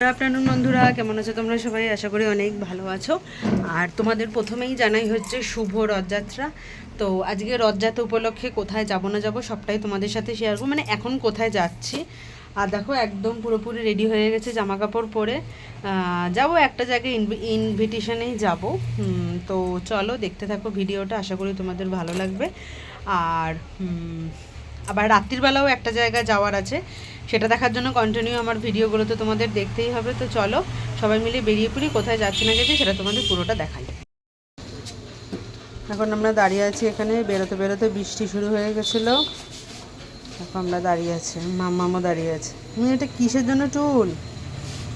Afternoon বন্ধুরা। কেমন আছো তোমরা সবাই? আশা করি অনেক ভালো আছো। আর তোমাদের প্রথমেই জানাই হচ্ছে শুভ রথযাত্রা। তো আজকে রথযাত্রা উপলক্ষে কোথায় যাব না যাব সবটাই তোমাদের সাথে শেয়ার করব। মানে এখন কোথায় যাচ্ছি? আর দেখো, একদম পুরোপুরি রেডি হয়ে গেছে জামা কাপড় পরে যাব একটা জায়গায় ইনভিটেশনেই যাব। তো চলো দেখতে থাকো ভিডিওটা। আশা করি তোমাদের ভালো লাগবে। আর আবার রাত্রিবেলাও একটা জায়গায় যাওয়ার আছে। সেটা দেখার জন্য কন্টিনিউ আমার ভিডিওগুলো তো তোমাদের দেখতেই হবে। তো চলো সবাই মিলে বেরিয়ে পড়ি কোথায় যাচ্ছি না গেছি সেটা তোমাদের পুরোটা দেখাই। এখন আমরা দাঁড়িয়ে আছি এখানে বেরোতে বেরোতে বৃষ্টি শুরু হয়ে গেছিল। এখন আমরা দাঁড়িয়ে আছি মামামও দাঁড়িয়ে আছে। তুমি এটা কিসের জন্য টুল?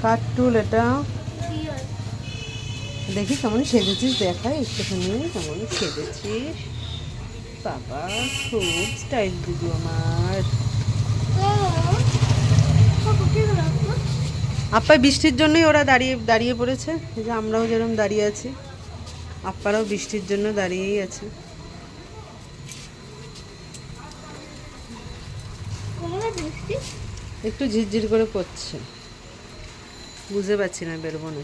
কার টুল এটা? দেখি কেমন সেজেছিস দেখাই একটুখানি কেমন সেজেছিস। বাবা, খুব স্টাইল দিদি আমার। আপ্পা বৃষ্টির জন্যই ওরা দাঁড়িয়ে দাঁড়িয়ে পড়েছে। যে আমরাও যেরকম দাঁড়িয়ে আছি। আপ্পারাও বৃষ্টির জন্য দাঁড়িয়েই আছে। একটু ঝিরঝির করে পড়ছে বুঝতে পারছি না, বেরোবো না।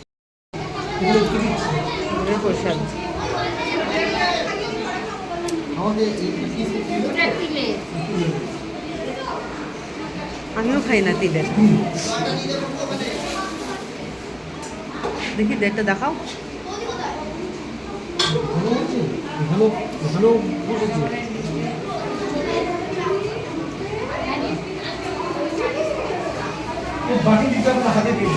আমিও খাই না তিলের। দেখি দেড়টা দেখাও। বাকি দিতে হাতে দিয়ে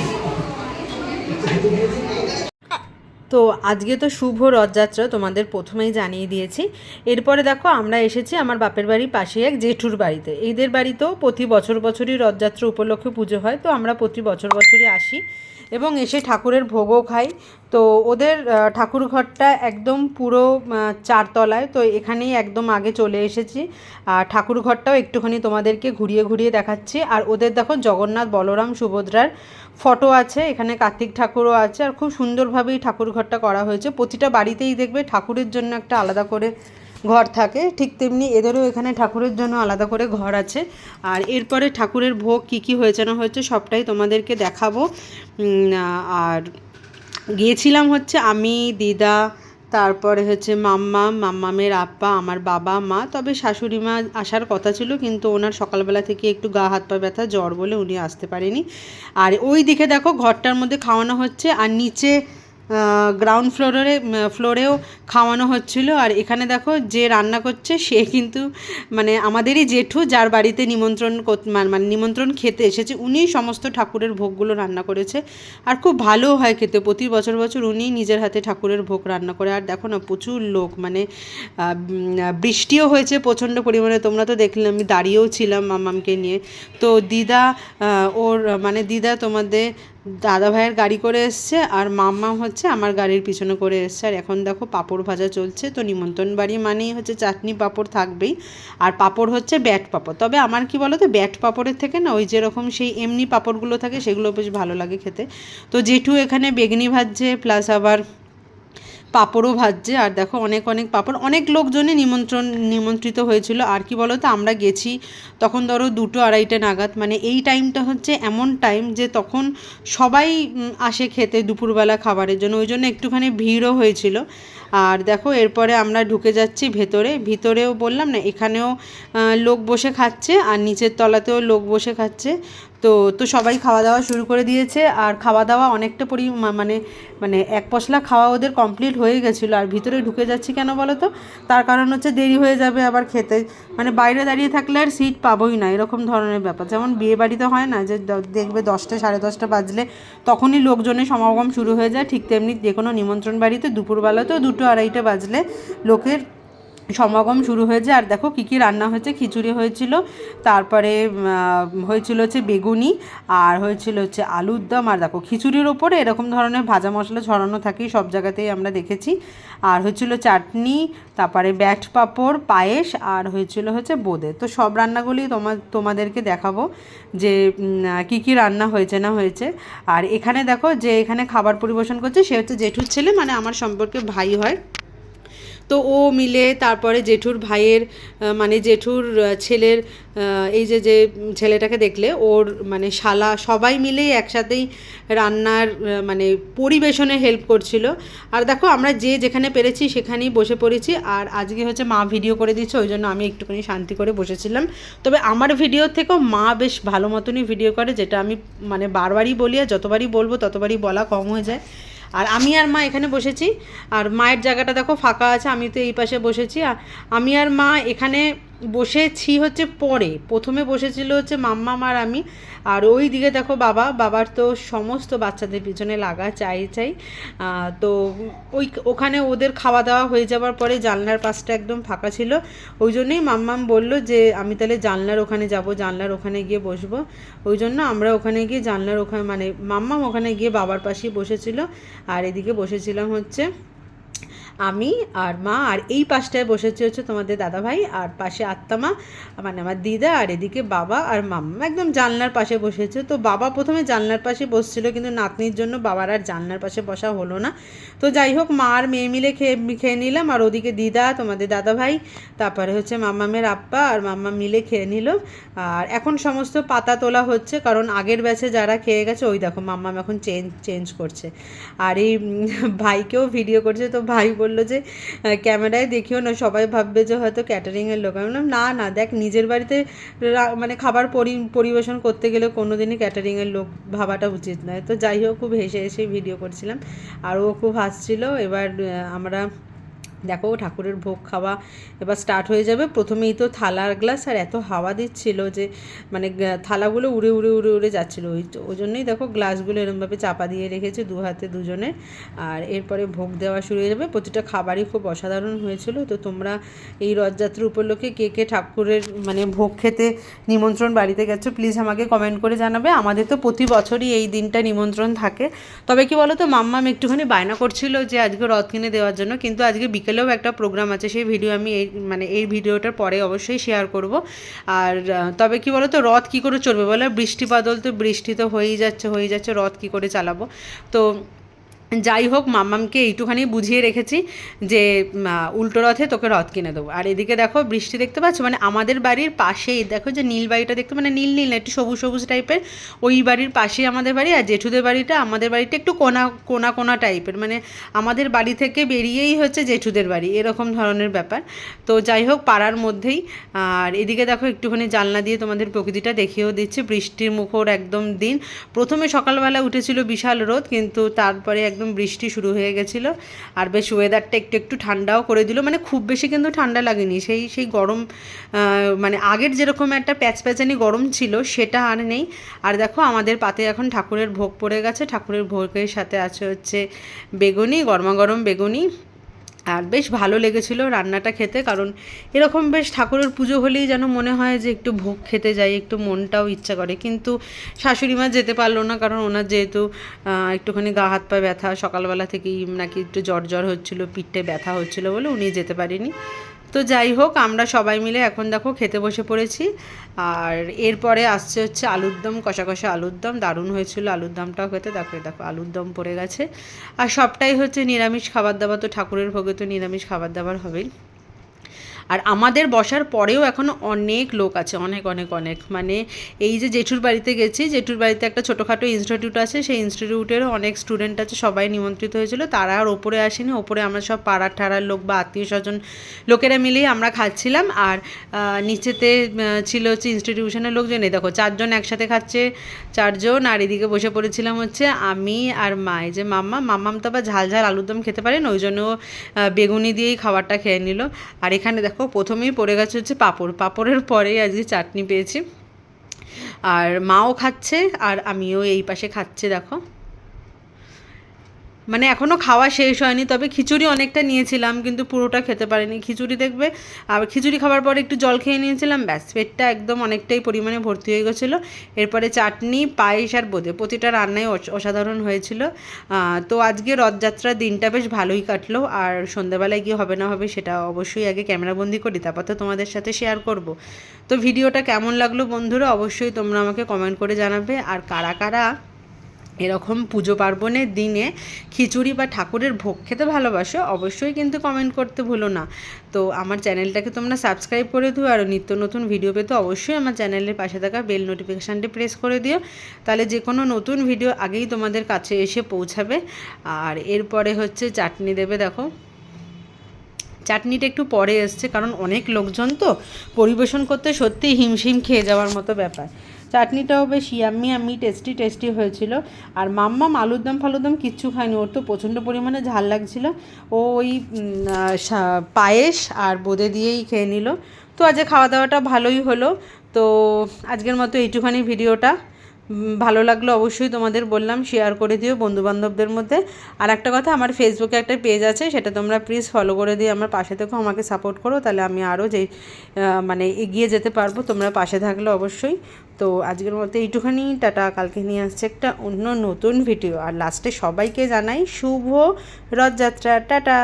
তো আজকে তো শুভ রথযাত্রা তোমাদের প্রথমেই জানিয়ে দিয়েছি। এরপরে দেখো আমরা এসেছি আমার বাপের বাড়ির পাশে এক জেঠুর বাড়িতে। এদের বাড়িতেও প্রতি বছর বছরই রথযাত্রা উপলক্ষে পুজো হয়। তো আমরা প্রতি বছর বছরই আসি। এবং এসে ঠাকুরের ভোগও খাই। তো ওদের ঠাকুর ঘরটা একদম পুরো চারতলায়। তো এখানেই একদম আগে চলে এসেছি। আর ঠাকুর ঘরটাও একটুখানি তোমাদেরকে ঘুরিয়ে ঘুরিয়ে দেখাচ্ছি। আর ওদের দেখো জগন্নাথ বলরাম সুভদ্রার ফটো আছে। এখানে কার্তিক ঠাকুরও আছে। আর খুব সুন্দরভাবেই ঠাকুর ঘরটা করা হয়েছে। প্রতিটা বাড়িতেই দেখবে ঠাকুরের জন্য একটা আলাদা করে ঘর থাকে, ঠিক তেমনি এদেরও এখানে ঠাকুরের জন্য আলাদা করে ঘর আছে। আর এরপরে ঠাকুরের ভোগ কী কী হয়েছে না হয়েছে সবটাই তোমাদেরকে দেখাবো। আর গিয়েছিলাম হচ্ছে আমি, দিদা, তারপরে হচ্ছে মাম্মা, মাম্মামের আপ্পা আমার বাবা, মা। তবে শাশুড়ি মা আসার কথা ছিল, কিন্তু ওনার সকালবেলা থেকে একটু গা, হাত, পা ব্যথা, জ্বর বলে উনি আসতে পারেনি। আর ওই দিকে দেখো ঘরটার মধ্যে খাওয়ানো হচ্ছে, আর নিচে গ্রাউন্ড ফ্লোরে ফ্লোরেও খাওয়ানো হচ্ছিল। আর এখানে দেখো যে রান্না করছে, সে কিন্তু মানে আমাদেরই জেঠু, যার বাড়িতে নিমন্ত্রণ কর- মানে নিমন্ত্রণ খেতে এসেছে, উনিই সমস্ত ঠাকুরের ভোগগুলো রান্না করেছে। আর খুব ভালো হয় খেতে, প্রতি বছর বছর উনিই নিজের হাতে ঠাকুরের ভোগ রান্না করে। আর দেখো না, প্রচুর লোক মানে বৃষ্টিও হয়েছে প্রচণ্ড পরিমাণে। তোমরা তো দেখলে, আমি দাঁড়িয়েও ছিলাম মামামকে নিয়ে। তো দিদা ওর মানে দিদা তোমাদের দাদা ভাইয়ের গাড়ি করে এসছে আর মাম্মা হচ্ছে আমার গাড়ির পিছনে করে এসছে। আর এখন দেখো পাঁপড় ভাজা চলছে, তো নিমন্ত্রণ বাড়ি মানেই হচ্ছে চাটনি পাঁপড় থাকবেই। আর পাঁপড় হচ্ছে ব্যাট পাঁপড়। তবে আমার কি বলো তো ব্যাট পাঁপড়ের থেকে না ওই যেরকম সেই এমনি পাঁপড়গুলো থাকে, সেগুলো বেশ ভালো লাগে খেতে। তো জেঠু এখানে বেগনি ভাজছে প্লাস আবার পাঁপড়ও ভাজছে। আর দেখো অনেক অনেক পাঁপড়। অনেক লোকজনই নিমন্ত্রণ, নিমন্ত্রিত হয়েছিল। আর কি বলো তো আমরা গেছি তখন ধরো দুটো আড়াইটে নাগাদ। মানে এই টাইমটা হচ্ছে এমন টাইম যে তখন সবাই আসে খেতে দুপুরবেলা খাবারের জন্য। ওই জন্য একটুখানি ভিড়ও হয়েছিল। আর দেখো এরপরে আমরা ঢুকে যাচ্ছি ভেতরে। ভিতরেও বললাম না, এখানেও লোক বসে খাচ্ছে। আর নিচের তলাতেও লোক বসে খাচ্ছে। তো তো সবাই খাওয়া দাওয়া শুরু করে দিয়েছে। আর খাওয়া দাওয়া অনেকটা পরি মানে মানে এক পশলা খাওয়া ওদের কমপ্লিট হয়ে গেছিল। আর ভিতরে ঢুকে যাচ্ছি কেন বলো তো তার কারণ হচ্ছে দেরি হয়ে যাবে আবার খেতে। মানে বাইরে দাঁড়িয়ে থাকলে আর সিট পাবোই না, এরকম ধরনের ব্যাপার। যেমন বিয়ে বাড়িতে হয় না যে দেখবে দশটা, সাড়ে দশটা বাজলে তখনই লোকজনের সমাগম শুরু হয়ে যায়। ঠিক তেমনি যে কোনো নিমন্ত্রণ বাড়িতে দুপুরবেলাতেও দুটো আড়াইটা বাজলে লোকের সমাগম শুরু হয়েছে আর দেখো কী কী রান্না হয়েছে, খিচুড়ি হয়েছিল, তারপরে হয়েছিল হচ্ছে বেগুনি আর হয়েছিল হচ্ছে আলুর দম আর দেখো খিচুড়ির ওপরে এরকম ধরনের ভাজা মশলা ছড়ানো থাকেই সব জায়গাতেই আমরা দেখেছি। আর হয়েছিল চাটনি, তারপরে ব্যাট পাঁপড়, পায়েস আর হয়েছিল হচ্ছে বোঁদে। তো সব রান্নাগুলি তোমার তোমাদেরকে দেখাবো যে কী কী রান্না হয়েছে না হয়েছে। আর এখানে দেখো যে এখানে খাবার পরিবেশন করছে, সে হচ্ছে জেঠুর ছেলে মানে আমার সম্পর্কে ভাই হয়। তো ও মিলে তারপরে জেঠুর ভাইয়ের মানে জেঠুর ছেলের এই যে যে ছেলেটাকে দেখলে ওর মানে শালা সবাই মিলেই একসাথেই রান্নার মানে পরিবেশনে হেল্প করছিল। আর দেখো আমরা যে যেখানে পেরেছি সেখানেই বসে পড়েছি আর আজকে হচ্ছে মা ভিডিও করে দিচ্ছে ওই জন্য আমি একটুখানি শান্তি করে বসেছিলাম। তবে আমার ভিডিও থেকেও মা বেশ ভালো মতনই ভিডিও করে, যেটা আমি মানে বারবারই বলি আর যতবারই বলব ততবারই বলা কম হয়ে যায়। আর আমি আর মা এখানে বসেছি। আর মায়ের জায়গাটা দেখো ফাঁকা আছে, আমি তো এই পাশে বসেছি। আর আমি আর মা এখানে বসেছি হচ্ছে পরে। প্রথমে বসেছিল হচ্ছে মাম্মা মার আমি। আর ওই দিকে দেখো বাবা, বাবার তো সমস্ত বাচ্চাদের পিছনে লাগা, চাই চাই। তো ওই ওখানে ওদের খাওয়া দাওয়া হয়ে যাওয়ার পরে জানলার পাশটা একদম ফাঁকা ছিল। ওই জন্যই মাম্মাম বলল যে, আমি তাহলে জানলার ওখানে যাব, জানলার ওখানে গিয়ে বসবো। ওই জন্য আমরা ওখানে গিয়ে জানলার ওখানে মানে মাম্মাম ওখানে গিয়ে বাবার পাশেই বসেছিল। আর এদিকে বসেছিলাম হচ্ছে আমি আর মা, আর এই পাশটায় বসেছে হচ্ছে তোমাদের দাদাভাই, আর পাশে আত্মামা মানে আমার দিদা, আর এদিকে বাবা আর মাম্মা। একদম জানলার পাশে বসেছে। তো বাবা প্রথমে জানলার পাশে বসছিল, কিন্তু নাতনির জন্য বাবার আর জানলার পাশে বসা হলো না। তো যাই হোক, মা আর মেয়ে মিলে খেয়ে খেয়ে নিলাম। আর ওদিকে দিদা, তোমাদের দাদাভাই, তারপরে হচ্ছে মাম্মামের আপ্পা আর মাম্মা মিলে খেয়ে নিল। আর এখন সমস্ত পাতা তোলা হচ্ছে, কারণ আগের ব্যাচে যারা খেয়ে গেছে, ওই দেখো মাম্মাম এখন চেঞ্জ চেঞ্জ করছে। আর এই ভাইকেও ভিডিও করছে, তো ভাই বলল যে ক্যামেরায় দেখিও না, সবাই ভাববে যে হয়তো ক্যাটারিংয়ের লোক। আমি বললাম, না না, দেখ, নিজের বাড়িতে মানে খাবার পরি, পরিবেশন করতে গেলে কোনো দিনই ক্যাটারিংয়ের লোক ভাবাটা উচিত নয়। তো যাই হোক, খুব হেসে হেসে ভিডিও করছিলাম। আর ও খুব হাসছিল। এবার আমরা দেখো, ঠাকুরের ভোগ খাওয়া এবার স্টার্ট হয়ে যাবে। প্রথমেই তো থালার গ্লাস আর এত হাওয়া দিচ্ছিল যে মানে থালাগুলো উড়ে উড়ে উড়ে উড়ে যাচ্ছিল। ওই ওই জন্যই দেখো গ্লাসগুলো এরমভাবে চাপা দিয়ে রেখেছে দু হাতে দুজনে। আর এরপরে ভোগ দেওয়া শুরু হয়ে যাবে। প্রতিটা খাবারই খুব অসাধারণ হয়েছিল। তো তোমরা এই রথযাত্রা উপলক্ষে কে কে ঠাকুরের মানে ভোগ খেতে নিমন্ত্রণ বাড়িতে গেছো প্লিজ আমাকে কমেন্ট করে জানাবে। আমাদের তো প্রতি বছরই এই দিনটা নিমন্ত্রণ থাকে। তবে কি বলো তো মাম্মাম একটুখানি বায়না করছিল যে, আজকে রথ কিনে দেওয়ার জন্য। কিন্তু আজকে বিকেলেও একটা প্রোগ্রাম আছে, সেই ভিডিও আমি এই মানে এই ভিডিওটার পরে অবশ্যই শেয়ার করব। আর তবে কি বলো তো রথ কী করে চলবে? বলো বৃষ্টি বাদল তো বৃষ্টি তো হয়েই যাচ্ছে হয়েই যাচ্ছে, রথ কী করে চালাবো? তো যাই হোক মামামকে এইটুখানি বুঝিয়ে রেখেছি যে উল্টো রথে তোকে রথ কিনে দেবো। আর এদিকে দেখো, বৃষ্টি দেখতে পাচ্ছ? মানে আমাদের বাড়ির পাশেই, দেখো যে নীল বাড়িটা দেখতে মানে নীল নীল একটু সবুজ সবুজ টাইপের। ওই বাড়ির পাশেই আমাদের বাড়ি, আর জেঠুদের বাড়িটা, আমাদের বাড়িটা একটু কোনা কোনা কোনা টাইপের। মানে আমাদের বাড়ি থেকে বেরিয়েই হচ্ছে জেঠুদের বাড়ি, এরকম ধরনের ব্যাপার। তো যাই হোক, পাড়ার মধ্যেই। আর এদিকে দেখো, একটুখানি জানলা দিয়ে তোমাদের প্রকৃতিটা দেখিয়েও দিচ্ছে। বৃষ্টির মুখর একদম দিন। প্রথমে সকালবেলা উঠেছিল বিশাল রোদ, কিন্তু তারপরে একদম বৃষ্টি শুরু হয়ে গেছিল। আর বেশ ওয়েদারটা একটু একটু ঠান্ডাও করে দিল। মানে খুব বেশি কিন্তু ঠান্ডা লাগেনি। সেই সেই গরম মানে আগের যেরকম একটা প্যাচপ্যাচানি গরম ছিল, সেটা আর নেই। আর দেখো, আমাদের পাতে এখন ঠাকুরের ভোগ পড়ে গেছে। ঠাকুরের ভোগের সাথে আছে হচ্ছে বেগুনি গরমা গরম বেগুনি। আর বেশ ভালো লেগেছিল রান্নাটা খেতে, কারণ এরকম বেশ ঠাকুরের পুজো হলেই যেন মনে হয় যে একটু ভোগ খেতে যাই, একটু মনটাও ইচ্ছা করে। কিন্তু শাশুড়ি মা যেতে পারল না, কারণ ওনার যেহেতু একটুখানি গা হাত পা ব্যথা, সকালবেলা থেকেই নাকি একটু জ্বর জ্বর হচ্ছিল, পিঠে ব্যথা হচ্ছিল বলে উনি যেতে পারেনি। তো যাই হোক, আমরা সবাই মিলে এখন দেখো খেতে বসে পড়েছি। আর এরপরে আসছে হচ্ছে আলুর দম কষা কষা আলুর দম। দারুণ হয়েছিল আলুর দমটাও খেতে। দেখো দেখো, আলুর দম পড়ে গেছে। আর সবটাই হচ্ছে নিরামিষ খাবার দাবার। তো ঠাকুরের ভোগে তো নিরামিষ খাবার দাবার হবেই। আর আমাদের বসার পরেও এখনও অনেক লোক আছে, অনেক অনেক অনেক। মানে এই যে জেঠুর বাড়িতে গেছি, জেঠুর বাড়িতে একটা ছোটোখাটো ইনস্টিটিউট আছে, সেই ইনস্টিটিউটেরও অনেক স্টুডেন্ট আছে, সবাই নিমন্ত্রিত হয়েছিল। তারা আর ওপরে আসেনি, ওপরে আমরা সব পাড়ার ঠাড়ার লোক বা আত্মীয় স্বজন লোকেরা মিলেই আমরা খাচ্ছিলাম। আর নিচেতে ছিল হচ্ছে ইনস্টিটিউশনের লোকজন। এই দেখো, চারজন একসাথে খাচ্ছে, চারজন। আর এদিকে বসে পড়েছিলাম হচ্ছে আমি আর মা যে মাম্মা। মাম্মাম তো আবার ঝাল ঝাল আলুর দম খেতে পারেন, ওই জন্য বেগুনি দিয়েই খাবারটা খেয়ে নিল। আর এখানে দেখো প্রথমেই পড়ে গেছে হচ্ছে পাঁপড়। পাঁপড়ের পরেই আজকে চাটনি পেয়েছি। আর মাও খাচ্ছে আর আমিও এই পাশে খাচ্ছে, দেখো। মানে এখনও খাওয়া শেষ হয়নি, তবে খিচুড়ি অনেকটা নিয়েছিলাম, কিন্তু পুরোটা খেতে পারিনি। খিচুড়ি দেখবে, আর খিচুড়ি খাবার পরে একটু জল খেয়ে নিয়েছিলাম, ব্যাস, পেটটা একদম অনেকটাই পরিমাণে ভর্তি হয়ে গেছিল। এরপরে চাটনি, পায়েস আর বোঁদে। প্রতিটা রান্নাই অস- অসাধারণ হয়েছিল। তো আজকে রথযাত্রার দিনটা বেশ ভালোই কাটলো, আর সন্ধ্যাবেলায় গিয়ে হবে না হবে সেটা অবশ্যই আগে ক্যামেরাবন্দি করি, তারপর তো তোমাদের সাথে শেয়ার করব। তো ভিডিওটা কেমন লাগল বন্ধুরা, অবশ্যই তোমরা আমাকে কমেন্ট করে জানাবে, আর কারা কারা এরকম পুজো পার্বণের দিনে খিচুড়ি বা ঠাকুরের ভোগ খেতে ভালোবাসো, অবশ্যই কিন্তু কমেন্ট করতে ভুলো না। তো আমার চ্যানেলটাকে তোমরা সাবস্ক্রাইব করে দিও আর নিত্য নতুন ভিডিও পেতে অবশ্যই আমার চ্যানেলের পাশে থাকা বেল নোটিফিকেশানটি প্রেস করে দিও। তাহলে যে কোনো নতুন ভিডিও আগেই তোমাদের কাছে এসে পৌঁছাবে। আর এরপরে হচ্ছে চাটনি দেবে, দেখো। চাটনিটা একটু পরে এসছে, কারণ অনেক লোকজন তো পরিবেশন করতে সত্যিই হিমশিম খেয়ে যাওয়ার মতো ব্যাপার। চাটনিটাও বেশ ইয়াম্মি আমি টেস্টি টেস্টি হয়েছিল। আর মাম্মাম আলুর দম ফালুর দম কিচ্ছু খায়নি, ওর তো প্রচণ্ড পরিমাণে ঝাল লাগছিল। ও ওই পায়েস আর বোঁদে দিয়েই খেয়ে নিল। তো আজকে খাওয়া দাওয়াটা ভালোই হলো। তো আজকের মতো এইটুখানি ভিডিওটা। ভালো লাগল অবশ্যই তোমাদের বললাম শেয়ার করে দিও বন্ধুবান্ধবদের মধ্যে। আর একটা কথা, আমার ফেসবুকে একটা পেজ আছে, সেটা তোমরা প্লিজ ফলো করে দিও। আমার পাশে থেকেও আমাকে সাপোর্ট করো, তাহলে আমি আরও যে মানে এগিয়ে যেতে পারব, তোমরা পাশে থাকলে অবশ্যই। তো আজকের মতো এইটুখানি, টাটা। কালকে নিয়ে আসছে একটা অন্য নতুন ভিডিও। আর লাস্টে সবাইকে জানাই শুভ রথযাত্রা। টাটা!